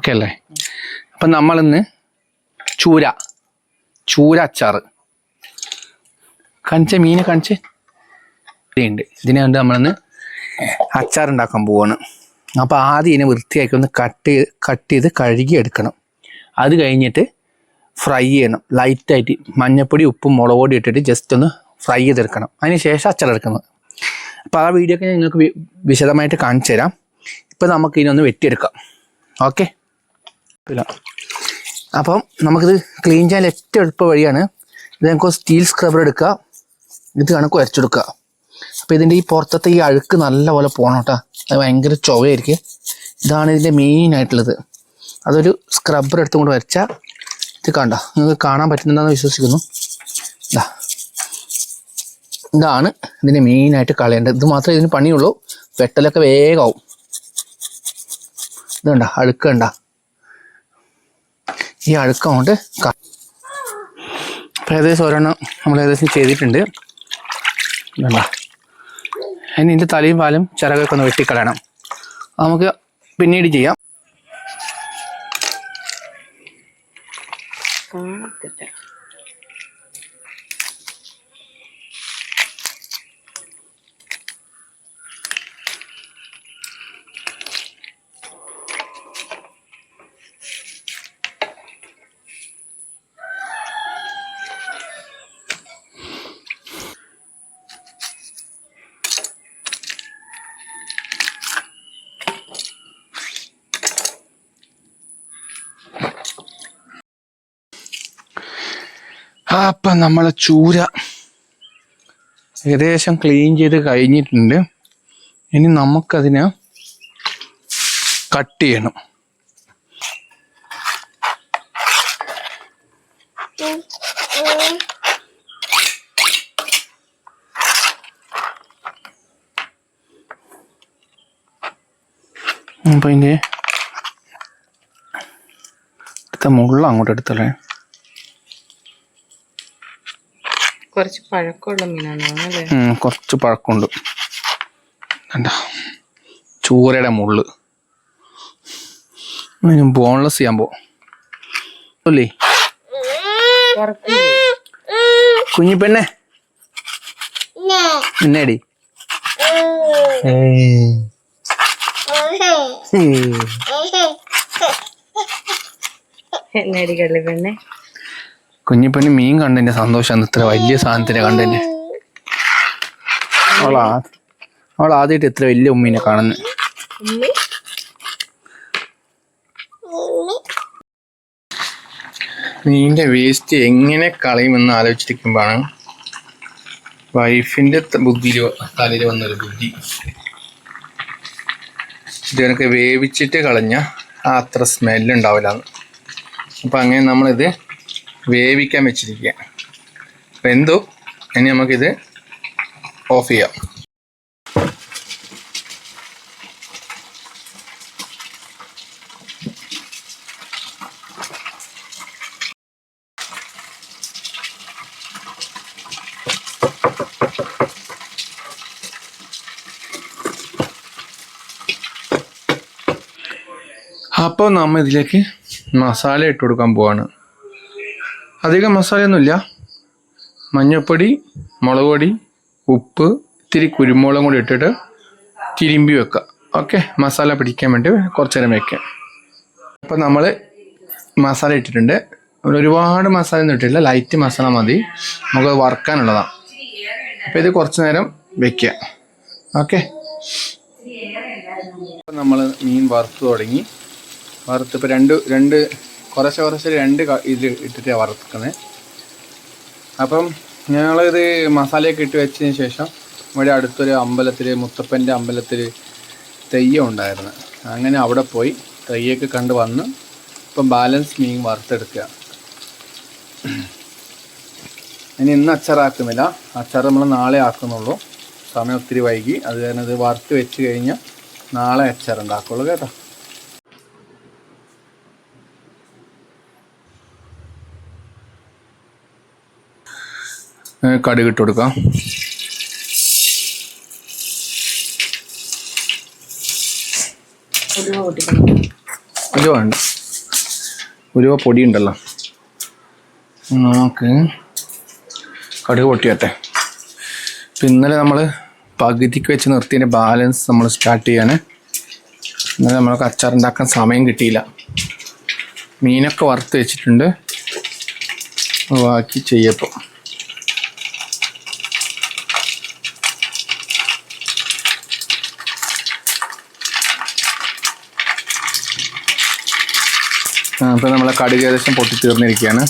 Okay അല്ലേ? അപ്പം നമ്മളിന്ന് ചൂര ചൂര അച്ചാറ് കണിച്ച മീൻ കണിച്ച് ഉണ്ട്. ഇതിനെ കൊണ്ട് നമ്മളിന്ന് അച്ചാർ ഉണ്ടാക്കാൻ പോവാണ്. അപ്പോൾ ആദ്യം ഇതിനെ വൃത്തിയാക്കി ഒന്ന് കട്ട് കട്ട് ചെയ്ത് കഴുകി എടുക്കണം. അത് കഴിഞ്ഞിട്ട് ഫ്രൈ ചെയ്യണം. ലൈറ്റായിട്ട് മഞ്ഞപ്പൊടി ഉപ്പും മുളക് പൊടി ഇട്ടിട്ട് ജസ്റ്റ് ഒന്ന് ഫ്രൈ ചെയ്തെടുക്കണം. അതിന് ശേഷം അച്ചാർ എടുക്കുന്നത്. അപ്പോൾ ആ വീഡിയോ ഒക്കെ ഞാൻ നിങ്ങൾക്ക് വിശദമായിട്ട് കാണിച്ചു തരാം ഇപ്പൊ നമുക്ക് ഇതിനൊന്ന് വെട്ടിയെടുക്കാം. ഓക്കെ? ഇല്ല. അപ്പം നമുക്കിത് ക്ലീൻ ചെയ്യാൻ ഏറ്റവും എളുപ്പ വഴിയാണ്. ഇത് നമുക്ക് സ്റ്റീൽ സ്ക്രബർ എടുക്കുക. ഇത് കണക്ക് വരച്ചെടുക്കുക അപ്പോൾ ഇതിന്റെ ഈ പുറത്തത്തെ ഈ അഴുക്ക് നല്ലപോലെ പോകണം കേട്ടോ. അത് ഭയങ്കര ചുവയായിരിക്കും. ഇതാണ് ഇതിന്റെ മെയിൻ ആയിട്ടുള്ളത്. അതൊരു സ്ക്രബർ എടുത്തും കൊണ്ട് വരച്ചാൽ ഇത് കണ്ട? നിങ്ങൾക്ക് കാണാൻ പറ്റുന്നുണ്ടെന്ന് വിശ്വസിക്കുന്നു. ഇതാ ഇതാണ് ഇതിന്റെ മെയിൻ ആയിട്ട് കളയേണ്ടത്. ഇത് മാത്രമേ ഇതിന് പണിയുള്ളൂ. വെട്ടലൊക്കെ വേഗമാവും ഇതുണ്ട കണ്ട? അഴുക്ക് കണ്ട? ഈ അഴുക്കം അങ്ങോട്ട് അപ്പം ഏകദേശം ഒരെണ്ണം നമ്മൾ ഏകദേശം ചെയ്തിട്ടുണ്ട്. വേണ്ട ഇനി ഇതിന്റെ തലയും പാലും ചിറകൊക്കെ ഒന്ന് വെട്ടിക്കളയണം. നമുക്ക് പിന്നീട് ചെയ്യാം. അപ്പം നമ്മളെ ചൂര ഏകദേശം ക്ലീൻ ചെയ്ത് കഴിഞ്ഞിട്ടുണ്ട്. ഇനി നമുക്കതിനെ കട്ട് ചെയ്യണം. അപ്പം ഇതിന്റെ അടുത്ത മുള്ള അങ്ങോട്ട് എടുത്തല്ലേ? കുറച്ച് പഴക്കമുള്ള മീനാണ് കുറച്ച് പഴക്കമുണ്ട്. കണ്ട? ചൂരയുടെ മുള്ള്. ബോൺലെസ് ചെയ്യാൻ പോ അല്ലേ കുഞ്ഞി പെണ്ണെ എന്നേടി എന്നടി കള്ളി പെണ്ണെ കുഞ്ഞിപ്പെണ്ണ് മീൻ കണ്ടതിന്റെ സന്തോഷം ഇത്ര വലിയ സാധനത്തിനെ കണ്ടെന്നെ അവൾ അവൾ ആദ്യമായിട്ട് ഇത്ര വലിയ ഉമ്മീനെ കാണുന്നു. മീനിന്റെ വേസ്റ്റ് എങ്ങനെ കളയുമെന്ന് ആലോചിച്ചിരിക്കുമ്പോഴാണ് വൈഫിന്റെ ബുദ്ധിയിൽ തലയിൽ വന്നൊരു ബുദ്ധി. ഇതിനൊക്കെ വേവിച്ചിട്ട് കളഞ്ഞ അത്ര സ്മെല്ല് ഉണ്ടാവില്ല. അപ്പം അങ്ങനെ നമ്മളിത് വേവിക്കാൻ വെച്ചിരിക്കുക. അപ്പം എന്തോ? ഇനി നമുക്കിത് ഓഫ് ചെയ്യാം. അപ്പോൾ നമ്മൾ ഇതിലേക്ക് മസാല ഇട്ട് കൊടുക്കാൻ പോവാണ്. അധികം മസാലയൊന്നുമില്ല. മഞ്ഞൾപ്പൊടി മുളക് പൊടി ഉപ്പ് ഇത്തിരി കുരുമുളകും കൂടി ഇട്ടിട്ട് തിരുമ്പി വെക്കുക. ഓക്കെ മസാല പിടിക്കാൻ വേണ്ടി കുറച്ച് നേരം വെക്കാം അപ്പോൾ നമ്മൾ മസാല ഇട്ടിട്ടുണ്ട്. ഒരു- ഒരുപാട് മസാല ഒന്നും ഇട്ടില്ല ലൈറ്റ് മസാല മതി. നമുക്ക് വറുക്കാനുള്ളതാണ് അപ്പോൾ ഇത് കുറച്ച് നേരം വെക്കുക. ഓക്കെ. നമ്മൾ മീൻ വറുത്ത് തുടങ്ങി. വറുത്ത് ഇപ്പോൾ രണ്ട് രണ്ട് കുറച്ച് കുറച്ച് രണ്ട് ഇതിൽ ഇട്ടിട്ട് വറുക്കുന്നത്. അപ്പം ഞങ്ങളിത് മസാലയൊക്കെ ഇട്ട് വെച്ചതിന് ശേഷം ഇവിടെ അടുത്തൊരു അമ്പലത്തിൽ മുത്തപ്പന്റെ അമ്പലത്തിൽ തെയ്യം ഉണ്ടായിരുന്നു. അങ്ങനെ അവിടെ പോയി തെയ്യൊക്കെ കണ്ട് വന്ന് ഇപ്പം ബാലൻസ് മീൻ വറുത്തെടുക്കുക. ഇനി ഇന്ന് അച്ചാറാക്കുന്നില്ല. അച്ചാർ നമ്മൾ നാളെ ആക്കുന്നുള്ളൂ. സമയം ഒത്തിരി വൈകി. അത് കാരണം ഇത് വറുത്ത് വെച്ച് കഴിഞ്ഞാൽ നാളെ അച്ചാർ ഉണ്ടാക്കുള്ളൂ കേട്ടോ. കടുക് ഇട്ട് കൊടുക്കാം. ഒരു ഉണ്ട് ഉലുവ പൊടി ഉണ്ടല്ലോ നമുക്ക് കടുക് പൊട്ടിയട്ടെ. ഇന്നലെ നമ്മൾ പകുതിക്ക് വെച്ച് നിർത്തിയതിന്റെ ബാലൻസ് നമ്മൾ സ്റ്റാർട്ട് ചെയ്യാൻ ഇന്നലെ നമ്മൾക്ക് അച്ചാറുണ്ടാക്കാൻ സമയം കിട്ടിയില്ല. മീനൊക്കെ വറുത്ത് വെച്ചിട്ടുണ്ട്. ബാക്കി ചെയ്യപ്പോൾ അപ്പോൾ നമ്മളെ കടുക് ഏകദേശം പൊട്ടി തീർന്നിരിക്കുകയാണ്.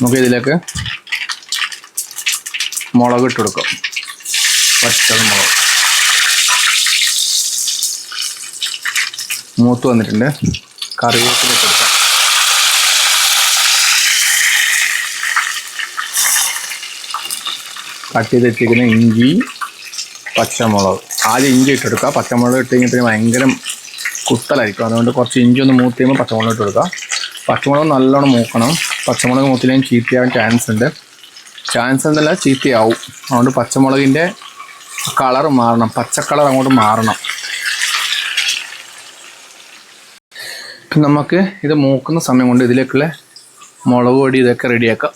നമുക്ക് ഇതിലേക്ക് മുളക് ഇട്ട് കൊടുക്കാം. പച്ചത് മുളക് മൂത്ത് വന്നിട്ടുണ്ട്. കറിവേപ്പില ഇട്ട് കൊടുക്കാം. കട്ട് ചെയ്ത് വെച്ചിരിക്കുന്ന ഇഞ്ചി പച്ചമുളക്. ആദ്യം ഇഞ്ചി ഇട്ടെടുക്കുക പച്ചമുളക് ഇട്ട് കഴിഞ്ഞാൽ പിന്നെ ഭയങ്കര കുത്തലായിരിക്കും. അതുകൊണ്ട് കുറച്ച് ഇഞ്ചി ഒന്ന് മൂത്ത് കഴിയുമ്പോൾ പച്ചമുളക് ഇട്ട് കൊടുക്കുക പച്ചമുളക് നല്ലോണം മൂക്കണം. പച്ചമുളക് മൂത്തില്ലെങ്കിൽ ചീത്തയാവാൻ ചാൻസ് ഉണ്ട്. ചാൻസ് എന്നല്ല ചീത്തയാവും അതുകൊണ്ട് പച്ചമുളകിന്റെ കളർ മാറണം. പച്ച കളർ അങ്ങോട്ട് മാറണം. നമുക്ക് ഇത് മൂക്കുന്ന സമയം കൊണ്ട് ഇതിലേക്കുള്ള മുളക് പൊടി ഇതൊക്കെ റെഡിയാക്കാം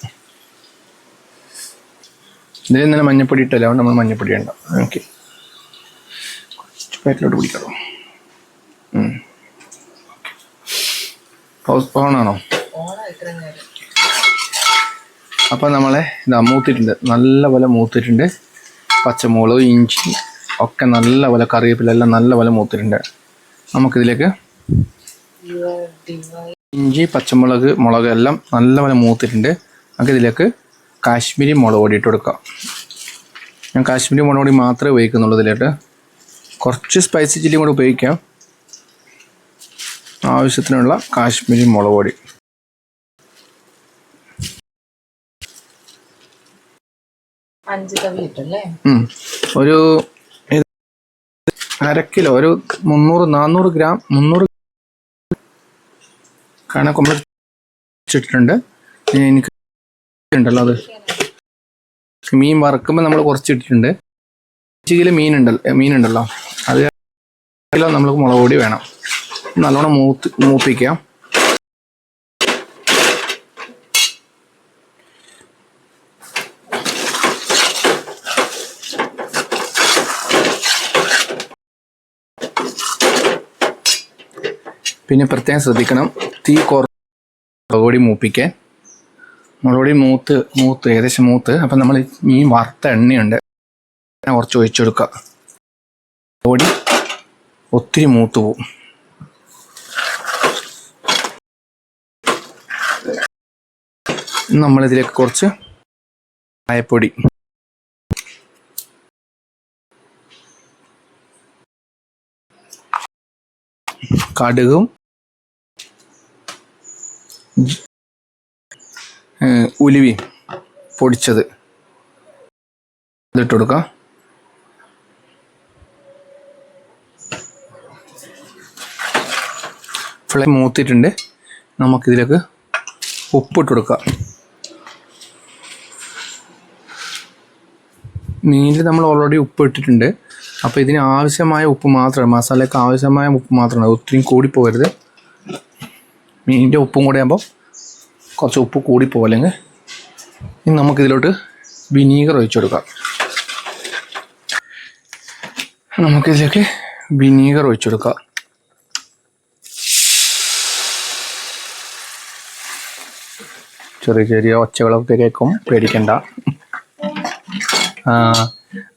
ഇതിൽ ഇന്നലെ മഞ്ഞപ്പൊടി ഇട്ടല്ല? അതുകൊണ്ട് നമ്മൾ മഞ്ഞപ്പൊടി ഉണ്ടാവും ഓക്കെ പേറ്റിലോട്ട് പിടിക്കണം ഓണാണോ അപ്പം നമ്മളെ ഇതാ മൂത്തിട്ടുണ്ട്. നല്ല പോലെ മൂത്തിട്ടുണ്ട്. പച്ചമുളക് ഇഞ്ചി ഒക്കെ നല്ല പോലെ കറിവേപ്പില എല്ലാം നല്ല പോലെ മൂത്തിട്ടുണ്ട്. നമുക്കിതിലേക്ക് ഇഞ്ചി പച്ചമുളക് മുളക് എല്ലാം നല്ല പോലെ മൂത്തിട്ടുണ്ട്. നമുക്കിതിലേക്ക് കാശ്മീരി മുളക് പൊടി ഇട്ട് കൊടുക്കാം. ഞാൻ കാശ്മീരി മുളക് പൊടി മാത്രമേ ഉപയോഗിക്കുന്നുള്ളൂ ഇതിലേക്ക്. കുറച്ച് സ്പൈസി ചില്ലിയും കൂടെ ഉപയോഗിക്കാം. ആവശ്യത്തിനുള്ള കാശ്മീരി മുളക് പൊടി. ഒരു അര കിലോ ഒരു മുന്നൂറ് നാന്നൂറ് ഗ്രാം മുന്നൂറ് കണക്ക് നമ്മൾ ഇട്ടിട്ടുണ്ട് എനിക്ക് ഉണ്ടല്ലോ അത്. മീൻ വറക്കുമ്പോൾ നമ്മൾ കുറച്ച് ഇട്ടിട്ടുണ്ട്. അഞ്ച് കിലോ മീൻ ഉണ്ടല്ലോ മീനുണ്ടല്ലോ അത് നമ്മൾ മുളക് പൊടി വേണം. നല്ലോണം മൂത്ത് മൂപ്പിക്കാം പിന്നെ പ്രത്യേകം ശ്രദ്ധിക്കണം തീ കുറ മൂപ്പിക്കാൻ മുളകുപൊടി മൂത്ത് മൂത്ത് ഏകദേശം മൂത്ത്. അപ്പം നമ്മൾ ഈ വറുത്ത എണ്ണയുണ്ട് കുറച്ച് ഒഴിച്ചു കൊടുക്കുക പൊടി ഒത്തിരി മൂത്ത് പോവും. നമ്മളിതിലേക്ക് കുറച്ച് ചായപ്പൊടി. കടുകും ഉലുവി പൊടിച്ചത്. ഇതിട്ട് കൊടുക്കാം. ഫ്ലെയിം മൂത്തിട്ടുണ്ട് നമുക്കിതിലേക്ക് ഉപ്പിട്ട് കൊടുക്കാം. മീനിൽ നമ്മൾ ഓൾറെഡി ഉപ്പ് ഇട്ടിട്ടുണ്ട്. അപ്പോൾ ഇതിന് ആവശ്യമായ ഉപ്പ് മാത്രമാണ് മസാലയ്ക്ക് ആവശ്യമായ ഉപ്പ് മാത്രമാണ് ഒത്തിരി കൂടിപ്പോകരുത്. മീനിന്റെ ഉപ്പും കൂടെ ആകുമ്പോൾ കുറച്ച് ഉപ്പ് കൂടിപ്പോകല്ലെങ്കിൽ ഇനി നമുക്കിതിലോട്ട് വിനീഗർ ഒഴിച്ചു കൊടുക്കാം. നമുക്കിതിലേക്ക് വിനീഗർ ഒഴിച്ചു കൊടുക്കാം. ചെറിയ ചെറിയ ഒച്ചകളൊക്കെ കേൾക്കും പേടിക്കണ്ട. ആ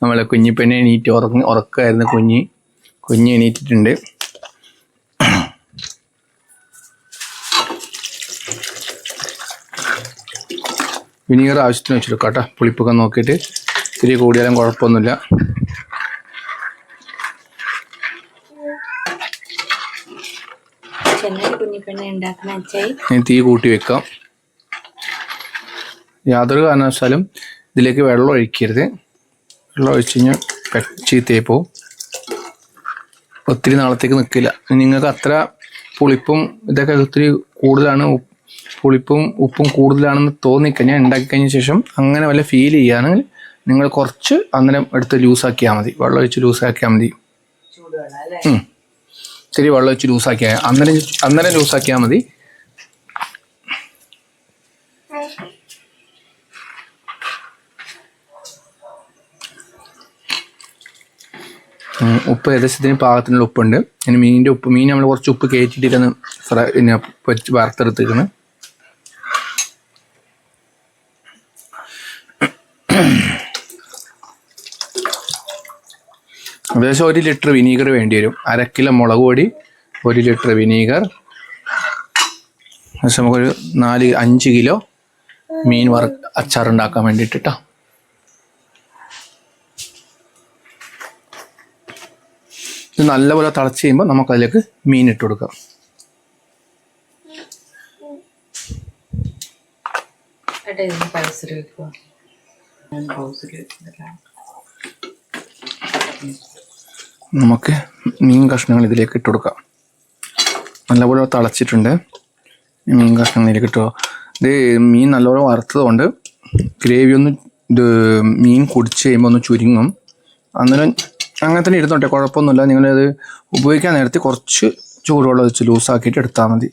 നമ്മളെ കുഞ്ഞിപ്പെണ്ണെ എണീറ്റ് ഉറങ്ങി ഉറക്കമായിരുന്നു കുഞ്ഞ്. കുഞ്ഞ് എണീറ്റിട്ടുണ്ട്. വിനീഗർ ആവശ്യത്തിന് വെച്ചെടുക്കാം കേട്ടോ. പുളിപ്പൊക്കെ നോക്കിയിട്ട്. ഇത്തിരി കൂടിയാലും കുഴപ്പമൊന്നുമില്ല. തീ കൂട്ടി വെക്കാം. യാതൊരു കാരണവശാലും ഇതിലേക്ക് വെള്ളം ഒഴിക്കരുത്. വെള്ളം ഒഴിച്ച് കഴിഞ്ഞാൽ ചീത്തയായി പോവും. ഒത്തിരി നാളത്തേക്ക് നിൽക്കില്ല നിങ്ങൾക്ക് അത്ര പുളിപ്പും ഇതൊക്കെ ഒത്തിരി കൂടുതലാണ് പുളിപ്പും ഉപ്പും കൂടുതലാണെന്ന് തോന്നിക്കഴിഞ്ഞാൽ ഉണ്ടാക്കി കഴിഞ്ഞ ശേഷം അങ്ങനെ വല്ല ഫീൽ ചെയ്യുകയാണെങ്കിൽ നിങ്ങൾ കുറച്ച് അന്നേരം എടുത്ത് ലൂസാക്കിയാൽ മതി. വെള്ളം ഒഴിച്ച് ലൂസാക്കിയാൽ മതി. ഇത്തിരി വെള്ളം വെച്ച് ലൂസാക്കിയാൽ അന്നേരം അന്നേരം ലൂസാക്കിയാൽ മതി. ഉപ്പ് ഏകദേശത്തിന് പാകത്തിനുള്ള ഉപ്പുണ്ട്. ഇനി മീനിന്റെ ഉപ്പ് മീൻ നമ്മൾ കുറച്ച് ഉപ്പ് കയറ്റിയിട്ടിരുന്ന് ഫ്രൈ പിന്നെ വെച്ച് വറുത്തെടുത്തേക്കണ് ഏകദേശം ഒരു ലിറ്റർ വിനീഗർ വേണ്ടി വരും. അര കിലോ മുളക് പൊടി ഒരു ലിറ്റർ വിനീഗർ. നമുക്കൊരു നാല് അഞ്ച് കിലോ മീൻ വറ അച്ചാർ ഉണ്ടാക്കാൻ വേണ്ടിയിട്ടാ ഇത് നല്ലപോലെ തിളച്ച് കഴിയുമ്പോൾ നമുക്കതിലേക്ക് മീൻ ഇട്ട് കൊടുക്കാം. നമുക്ക് മീൻ കഷ്ണങ്ങൾ ഇതിലേക്ക് ഇട്ട് കൊടുക്കാം. നല്ലപോലെ തിളച്ചിട്ടുണ്ട്. മീൻ കഷ്ണങ്ങൾ ഇതിലേക്ക് ഇട്ടോ ഇത് മീൻ നല്ലപോലെ വറുത്തത് കൊണ്ട് ഗ്രേവി ഒന്ന് ഇത് മീൻ കുടിച്ച് കഴിയുമ്പോൾ ഒന്ന് ചുരുങ്ങും. അന്നേരം അങ്ങനെ തന്നെ ഇരുന്നോട്ടെ കുഴപ്പമൊന്നുമില്ല. നിങ്ങളിത് ഉപയോഗിക്കാൻ നേരത്തെ കുറച്ച് ചൂടുവെള്ളം വെച്ച് ലൂസാക്കിയിട്ട് എടുത്താൽ മതി.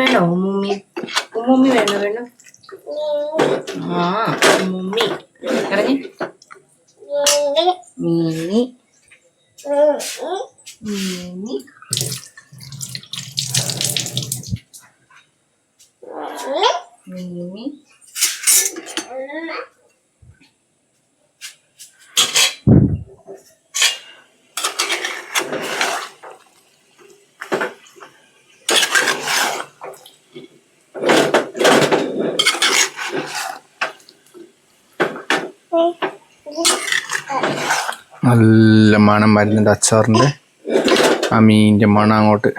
വേണോ? ഉമ്മൂമ്മി? ഉമ്മൂമ്മി വേണോ വേണോ? mini. Mini. Mini. Thank you. നല്ല മണം വരുന്നുണ്ട് അച്ചാറിന്റെ. ആ മീനിന്റെ മണം അങ്ങോട്ട്.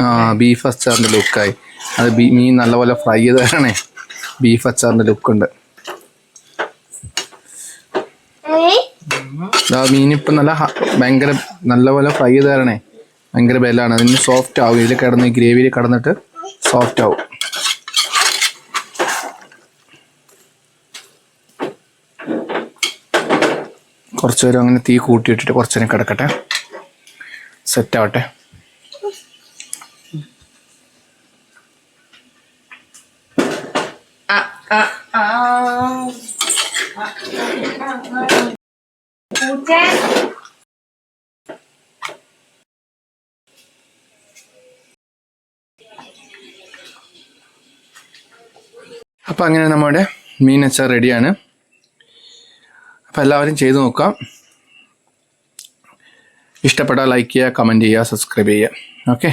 ആ ബീഫ് അച്ചാറിന്റെ ലുക്കായി. അത് ബീ മീൻ നല്ലപോലെ ഫ്രൈ ചെയ്ത് തരണേ. ബീഫ് അച്ചാറിന്റെ ലുക്കുണ്ട്. മീനിപ്പം നല്ല ഭയങ്കര നല്ലപോലെ ഫ്രൈ ചെയ്ത് തരണേ. ഭയങ്കര ബലാണ് അതിന് സോഫ്റ്റ് ആവും. ഇതിൽ കിടന്ന് ഗ്രേവിയിൽ കിടന്നിട്ട് സോഫ്റ്റ് ആവും. കുറച്ച് നേരം അങ്ങനെ തീ കൂട്ടിയിട്ടിട്ട് കുറച്ച് നേരം കിടക്കട്ടെ. സെറ്റ് ആവട്ടെ ആ ആ ആ. പൂച്ച. അപ്പോൾ അങ്ങനെ നമ്മുടെ മീൻ അച്ചാർ റെഡിയാണ് അപ്പോൾ എല്ലാവരും ചെയ്തു നോക്കാം. ഇഷ്ടപ്പെട്ടാൽ ലൈക്ക് ചെയ്യുക കമന്റ് ചെയ്യുക സബ്സ്ക്രൈബ് ചെയ്യുക. ഓക്കെ